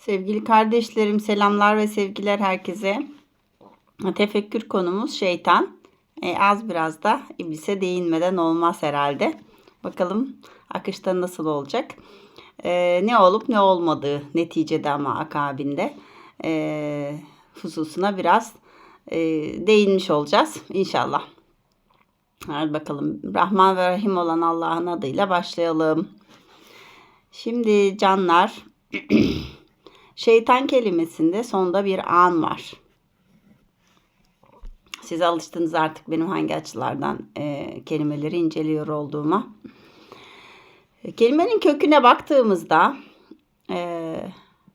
Sevgili kardeşlerim selamlar ve sevgiler herkese. Tefekkür konumuz şeytan. E, az biraz da iblise değinmeden olmaz herhalde. Bakalım akışta nasıl olacak. E, ne olup ne olmadığı neticede ama akabinde e, hususuna biraz e, değinmiş olacağız inşallah. Hadi bakalım. Rahman ve Rahim olan Allah'ın adıyla başlayalım. Şimdi canlar Şeytan kelimesinde sonda bir an var. Siz alıştınız artık benim hangi açılardan e, kelimeleri inceliyor olduğuma. E, kelimenin köküne baktığımızda e,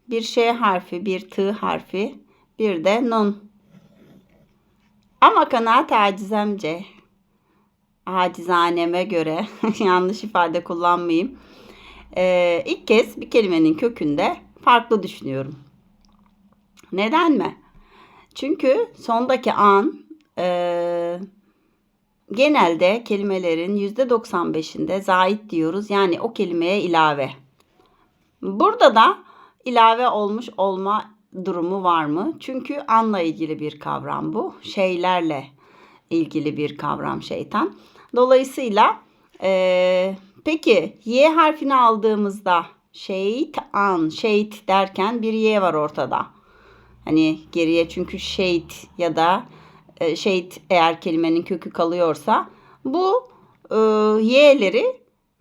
bir şey harfi, bir t harfi, bir de nun. Ama kanaat acizemce, acizaneme göre yanlış ifade kullanmayayım. E, ilk kez bir kelimenin kökünde farklı düşünüyorum. Neden mi? Çünkü sondaki an e, genelde kelimelerin %95'inde zait diyoruz. Yani o kelimeye ilave. Burada da ilave olmuş olma durumu var mı? Çünkü anla ilgili bir kavram bu. Şeylerle ilgili bir kavram şeytan. Dolayısıyla e, peki Y harfini aldığımızda Şehit an, şehit derken bir y var ortada. Hani geriye çünkü şehit ya da e, şehit eğer kelimenin kökü kalıyorsa bu e, y'leri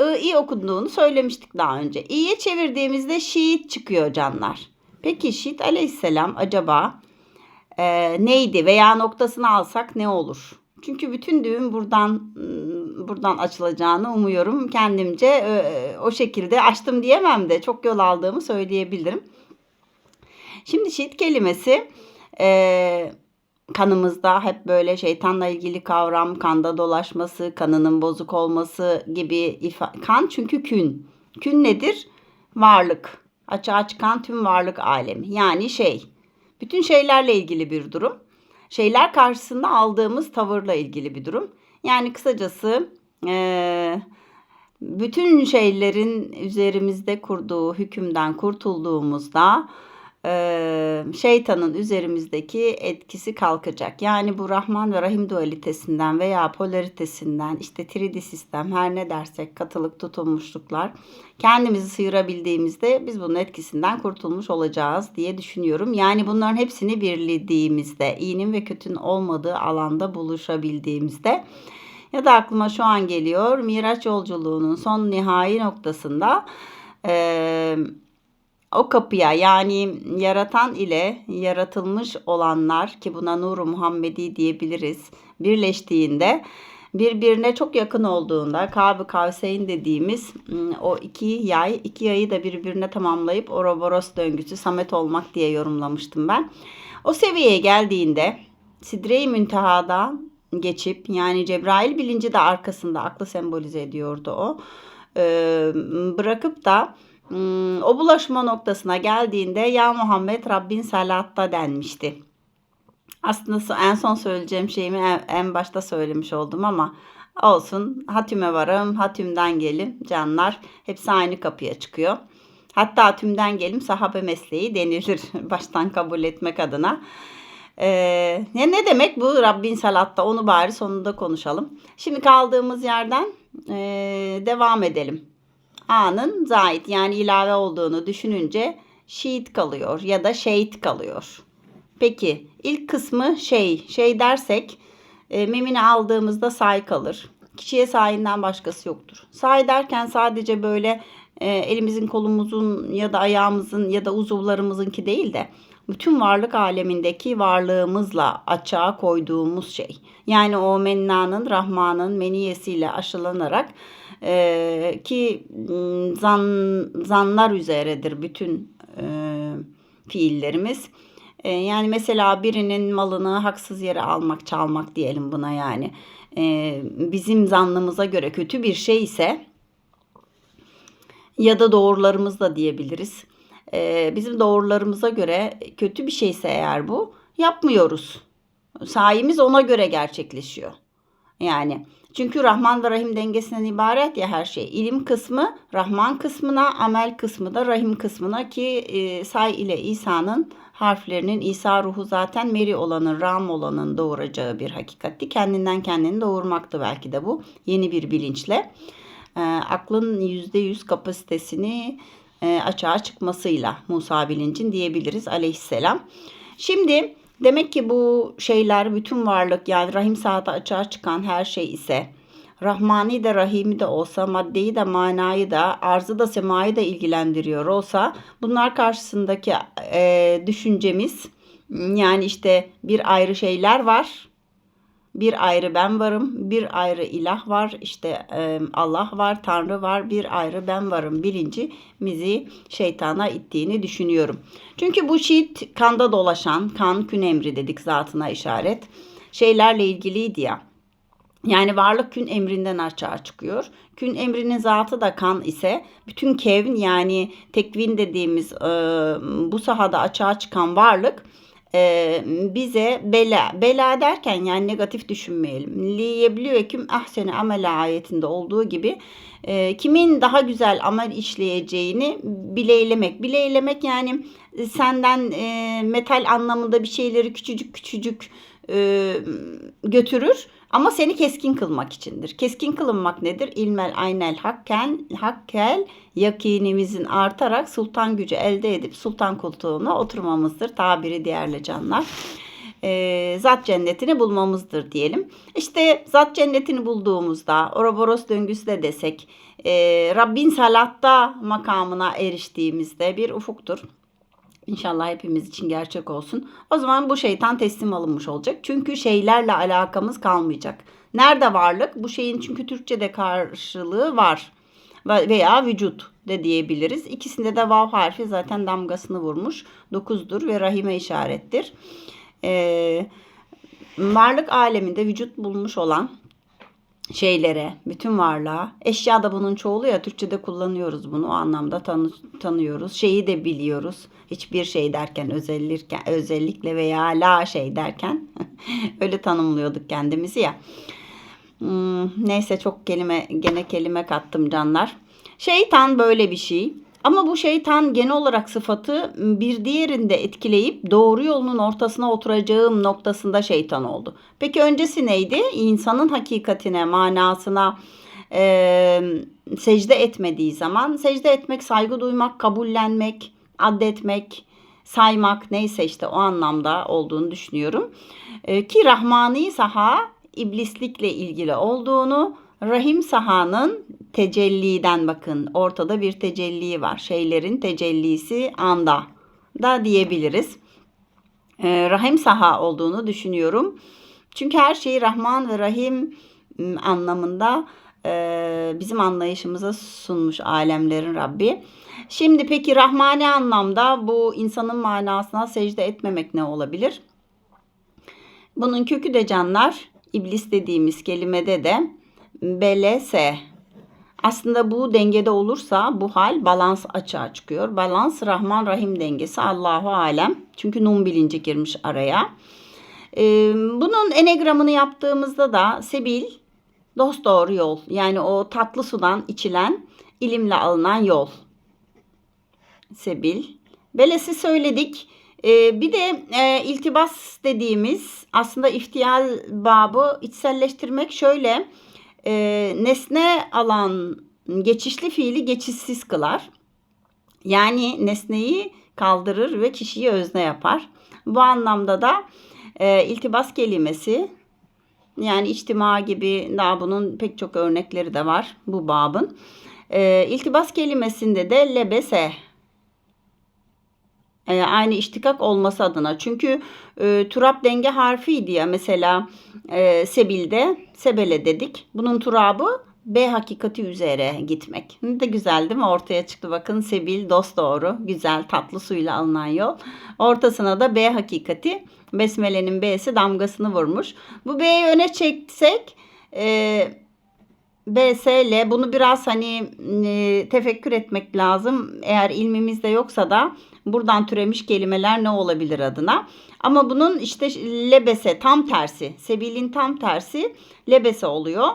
i, i okunduğunu söylemiştik daha önce. i'ye çevirdiğimizde şiit çıkıyor canlar. Peki şiit aleyhisselam acaba e, neydi veya noktasını alsak ne olur? Çünkü bütün düğüm buradan ıı, buradan açılacağını umuyorum. Kendimce o şekilde açtım diyemem de çok yol aldığımı söyleyebilirim. Şimdi şiit kelimesi e, kanımızda hep böyle şeytanla ilgili kavram, kanda dolaşması, kanının bozuk olması gibi kan çünkü kün. Kün nedir? Varlık. Açığa çıkan tüm varlık alemi. Yani şey. Bütün şeylerle ilgili bir durum şeyler karşısında aldığımız tavırla ilgili bir durum. Yani kısacası e, bütün şeylerin üzerimizde kurduğu hükümden kurtulduğumuzda şeytanın üzerimizdeki etkisi kalkacak. Yani bu Rahman ve Rahim dualitesinden veya polaritesinden işte 3D sistem her ne dersek katılık tutunmuşluklar kendimizi sıyırabildiğimizde biz bunun etkisinden kurtulmuş olacağız diye düşünüyorum. Yani bunların hepsini birlediğimizde iyinin ve kötünün olmadığı alanda buluşabildiğimizde ya da aklıma şu an geliyor Miraç yolculuğunun son nihai noktasında eee o kapıya yani yaratan ile yaratılmış olanlar ki buna Nuru Muhammedi diyebiliriz birleştiğinde birbirine çok yakın olduğunda Kab-ı Kavseyn dediğimiz o iki yay, iki yayı da birbirine tamamlayıp Ouroboros döngüsü Samet olmak diye yorumlamıştım ben. O seviyeye geldiğinde Sidre-i Münteha'da geçip yani Cebrail bilinci de arkasında aklı sembolize ediyordu o. Ee, bırakıp da o bulaşma noktasına geldiğinde ya Muhammed Rabbin salatta denmişti. Aslında en son söyleyeceğim şeyimi en, başta söylemiş oldum ama olsun. Hatüme varım, hatümden gelim canlar. Hepsi aynı kapıya çıkıyor. Hatta hatümden gelim sahabe mesleği denilir baştan kabul etmek adına. Ee, ne, ne demek bu Rabbin salatta onu bari sonunda konuşalım. Şimdi kaldığımız yerden e, devam edelim. A'nın zait yani ilave olduğunu düşününce şiit kalıyor ya da şehit kalıyor. Peki ilk kısmı şey. Şey dersek e, memini aldığımızda say kalır. Kişiye sayinden başkası yoktur. Say derken sadece böyle e, elimizin kolumuzun ya da ayağımızın ya da uzuvlarımızınki değil de bütün varlık alemindeki varlığımızla açığa koyduğumuz şey. Yani o mennanın, rahmanın meniyesiyle aşılanarak e, ki zan, zanlar üzeredir bütün e, fiillerimiz. E, yani mesela birinin malını haksız yere almak, çalmak diyelim buna yani. E, bizim zannımıza göre kötü bir şey ise ya da doğrularımız da diyebiliriz. E, bizim doğrularımıza göre kötü bir şeyse eğer bu yapmıyoruz. Sayemiz ona göre gerçekleşiyor. Yani çünkü Rahman ve Rahim dengesinden ibaret ya her şey. İlim kısmı Rahman kısmına, amel kısmı da Rahim kısmına ki e, Say ile İsa'nın harflerinin İsa ruhu zaten Meri olanın, Ram olanın doğuracağı bir hakikatti. Kendinden kendini doğurmaktı belki de bu. Yeni bir bilinçle. E, aklın %100 kapasitesini e, açığa çıkmasıyla Musa bilincin diyebiliriz aleyhisselam. Şimdi demek ki bu şeyler bütün varlık yani rahim saati açığa çıkan her şey ise Rahmani de Rahimi de olsa, maddeyi de manayı da, arzı da semayı da ilgilendiriyor olsa bunlar karşısındaki e, düşüncemiz yani işte bir ayrı şeyler var. Bir ayrı ben varım, bir ayrı ilah var, işte e, Allah var, Tanrı var, bir ayrı ben varım. Birinci bizi şeytana ittiğini düşünüyorum. Çünkü bu şiit kanda dolaşan, kan kün emri dedik zatına işaret. Şeylerle ilgiliydi ya. Yani varlık kün emrinden açığa çıkıyor. Kün emrinin zatı da kan ise bütün kevn yani tekvin dediğimiz e, bu sahada açığa çıkan varlık e, bize bela, bela derken yani negatif düşünmeyelim. Liyebliyeküm ahsene amele ayetinde olduğu gibi e, kimin daha güzel amel işleyeceğini bileylemek. Bileylemek yani senden e, metal anlamında bir şeyleri küçücük küçücük e, götürür ama seni keskin kılmak içindir. Keskin kılınmak nedir? İlmel aynel hakken, hakkel yakinimizin artarak sultan gücü elde edip sultan koltuğuna oturmamızdır. Tabiri değerli canlar. E, zat cennetini bulmamızdır diyelim. İşte zat cennetini bulduğumuzda Ouroboros döngüsü de desek e, Rabbin salatta makamına eriştiğimizde bir ufuktur. İnşallah hepimiz için gerçek olsun. O zaman bu şeytan teslim alınmış olacak. Çünkü şeylerle alakamız kalmayacak. Nerede varlık? Bu şeyin çünkü Türkçe'de karşılığı var. Veya vücut de diyebiliriz. İkisinde de vav harfi zaten damgasını vurmuş. Dokuzdur ve rahime işarettir. Ee, varlık aleminde vücut bulmuş olan şeylere, bütün varlığa. Eşya da bunun çoğulu ya Türkçe'de kullanıyoruz bunu. O anlamda tanı, tanıyoruz. Şeyi de biliyoruz. Hiçbir şey derken özellikle, özellikle veya la şey derken öyle tanımlıyorduk kendimizi ya. Hmm, neyse çok kelime gene kelime kattım canlar. Şeytan böyle bir şey. Ama bu şeytan genel olarak sıfatı bir diğerinde etkileyip doğru yolun ortasına oturacağım noktasında şeytan oldu. Peki öncesi neydi? İnsanın hakikatine, manasına e, secde etmediği zaman secde etmek, saygı duymak, kabullenmek, addetmek, saymak neyse işte o anlamda olduğunu düşünüyorum. E, ki Rahmani saha iblislikle ilgili olduğunu Rahim sahanın tecelliden bakın ortada bir tecelli var. Şeylerin tecellisi anda da diyebiliriz. Ee, rahim saha olduğunu düşünüyorum. Çünkü her şeyi Rahman ve Rahim anlamında e, bizim anlayışımıza sunmuş alemlerin Rabbi. Şimdi peki Rahmani anlamda bu insanın manasına secde etmemek ne olabilir? Bunun kökü de canlar iblis dediğimiz kelimede de belese. Aslında bu dengede olursa bu hal balans açığa çıkıyor. Balans Rahman Rahim dengesi Allahu alem. Çünkü nun bilinci girmiş araya. Ee, bunun enegramını yaptığımızda da sebil dost doğru yol. Yani o tatlı sudan içilen ilimle alınan yol. Sebil. Belesi söyledik. Ee, bir de e, iltibas dediğimiz aslında iftiyal babı içselleştirmek şöyle e, nesne alan geçişli fiili geçişsiz kılar. Yani nesneyi kaldırır ve kişiyi özne yapar. Bu anlamda da e, iltibas kelimesi yani içtima gibi daha bunun pek çok örnekleri de var bu babın. E, iltibas kelimesinde de lebese e, aynı iştikak olması adına. Çünkü e, turap denge harfiydi ya mesela e, sebilde sebele dedik. Bunun turabı B hakikati üzere gitmek. Ne de güzel değil mi? Ortaya çıktı bakın sebil dost doğru güzel tatlı suyla alınan yol. Ortasına da B hakikati Besmele'nin B'si damgasını vurmuş. Bu B'yi öne çeksek e, BSL bunu biraz hani e, tefekkür etmek lazım. Eğer ilmimizde yoksa da Buradan türemiş kelimeler ne olabilir adına. Ama bunun işte lebese tam tersi. Sebilin tam tersi lebese oluyor.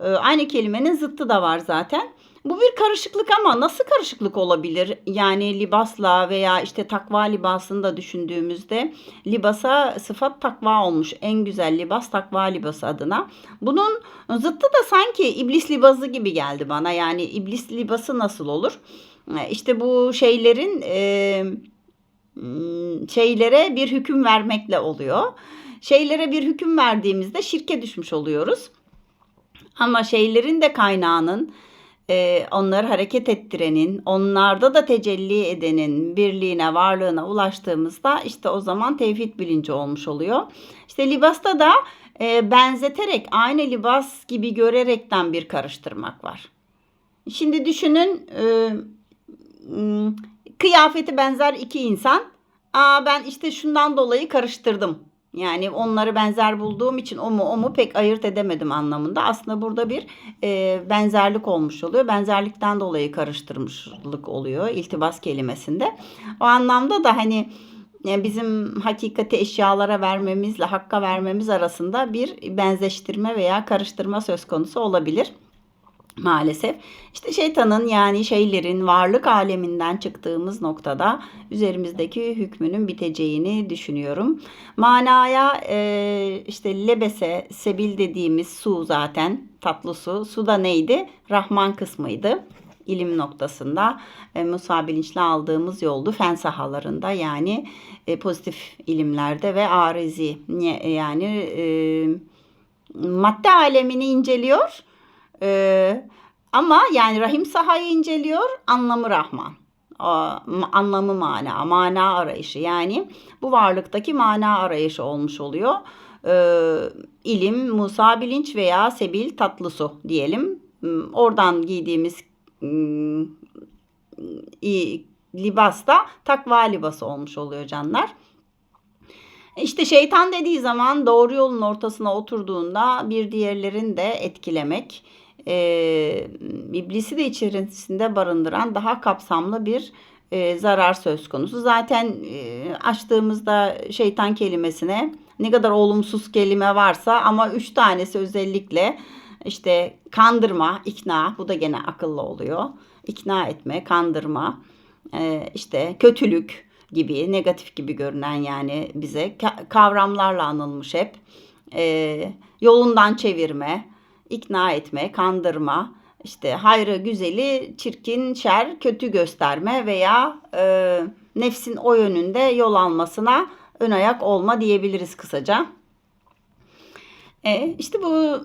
Ee, aynı kelimenin zıttı da var zaten. Bu bir karışıklık ama nasıl karışıklık olabilir? Yani libasla veya işte takva libasını da düşündüğümüzde libasa sıfat takva olmuş. En güzel libas takva libası adına. Bunun zıttı da sanki iblis libası gibi geldi bana. Yani iblis libası nasıl olur? Ee, İşte bu şeylerin e, m, şeylere bir hüküm vermekle oluyor. Şeylere bir hüküm verdiğimizde şirke düşmüş oluyoruz. Ama şeylerin de kaynağının e, onları hareket ettirenin, onlarda da tecelli edenin birliğine, varlığına ulaştığımızda işte o zaman tevhid bilinci olmuş oluyor. İşte libasta da e, benzeterek, aynı libas gibi görerekten bir karıştırmak var. Şimdi düşünün e, m, kıyafeti benzer iki insan. Aa ben işte şundan dolayı karıştırdım. Yani onları benzer bulduğum için o mu o mu pek ayırt edemedim anlamında. Aslında burada bir e, benzerlik olmuş oluyor. Benzerlikten dolayı karıştırmışlık oluyor iltibas kelimesinde. O anlamda da hani e, bizim hakikati eşyalara vermemizle hakka vermemiz arasında bir benzeştirme veya karıştırma söz konusu olabilir. Maalesef işte şeytanın yani şeylerin varlık aleminden çıktığımız noktada üzerimizdeki hükmünün biteceğini düşünüyorum. Manaya e, işte lebese, sebil dediğimiz su zaten tatlı su. Su da neydi? Rahman kısmıydı. İlim noktasında e, Musa bilinçli aldığımız yoldu fen sahalarında yani e, pozitif ilimlerde ve arizi yani e, madde alemini inceliyor ee, ama yani Rahim sahayı inceliyor, anlamı Rahman. Aa, anlamı mana, mana arayışı. Yani bu varlıktaki mana arayışı olmuş oluyor. Ee, ilim, Musa bilinç veya sebil tatlı su diyelim. Hmm, Oradan giydiğimiz hmm, libas da takva libası olmuş oluyor canlar. İşte şeytan dediği zaman doğru yolun ortasına oturduğunda bir diğerlerini de etkilemek, e, iblisi de içerisinde barındıran daha kapsamlı bir e, zarar söz konusu. Zaten e, açtığımızda şeytan kelimesine ne kadar olumsuz kelime varsa ama üç tanesi özellikle işte kandırma, ikna, bu da gene akıllı oluyor. İkna etme, kandırma, e, işte kötülük gibi, negatif gibi görünen yani bize ka- kavramlarla anılmış hep. E, yolundan çevirme, ikna etme, kandırma, işte hayrı, güzeli, çirkin, şer, kötü gösterme veya e, nefsin o yönünde yol almasına ön ayak olma diyebiliriz kısaca. E, işte bu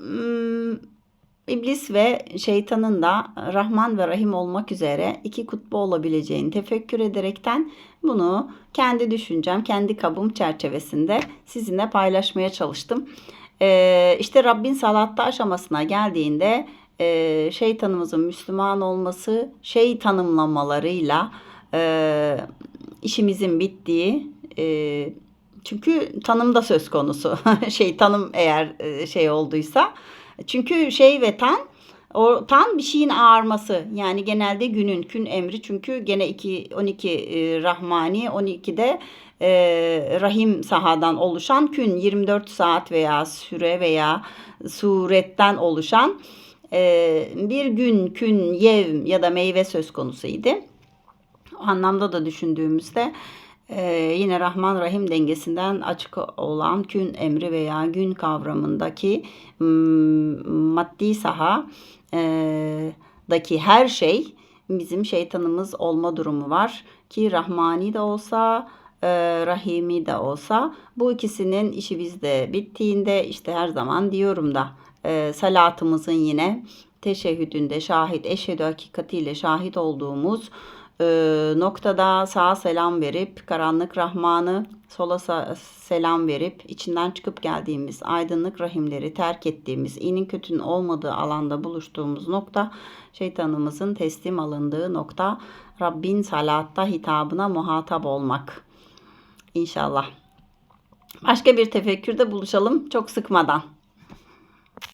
iblis ve şeytanın da Rahman ve Rahim olmak üzere iki kutbu olabileceğini tefekkür ederekten bunu kendi düşüncem, kendi kabım çerçevesinde sizinle paylaşmaya çalıştım. E, işte Rabbin salatta aşamasına geldiğinde e, şeytanımızın Müslüman olması, şey tanımlamalarıyla e, işimizin bittiği e, çünkü tanım da söz konusu. şey tanım eğer e, şey olduysa. Çünkü şey ve tan o tan bir şeyin ağarması. Yani genelde günün kün emri çünkü gene 2 12 e, Rahmani 12'de e, Rahim sahadan oluşan kün 24 saat veya süre veya suretten oluşan e, bir gün kün yev ya da meyve söz konusuydu. O anlamda da düşündüğümüzde ee, yine Rahman Rahim dengesinden açık olan kün emri veya gün kavramındaki mm, maddi saha e, daki her şey bizim şeytanımız olma durumu var. Ki Rahmani de olsa e, Rahimi de olsa bu ikisinin işi bizde bittiğinde işte her zaman diyorum da e, salatımızın yine teşehhüdünde şahit eşhedü hakikatiyle şahit olduğumuz e, noktada sağa selam verip karanlık Rahman'ı sola selam verip içinden çıkıp geldiğimiz aydınlık rahimleri terk ettiğimiz iyinin kötünün olmadığı alanda buluştuğumuz nokta şeytanımızın teslim alındığı nokta Rabbin salatta hitabına muhatap olmak. İnşallah. Başka bir tefekkürde buluşalım çok sıkmadan.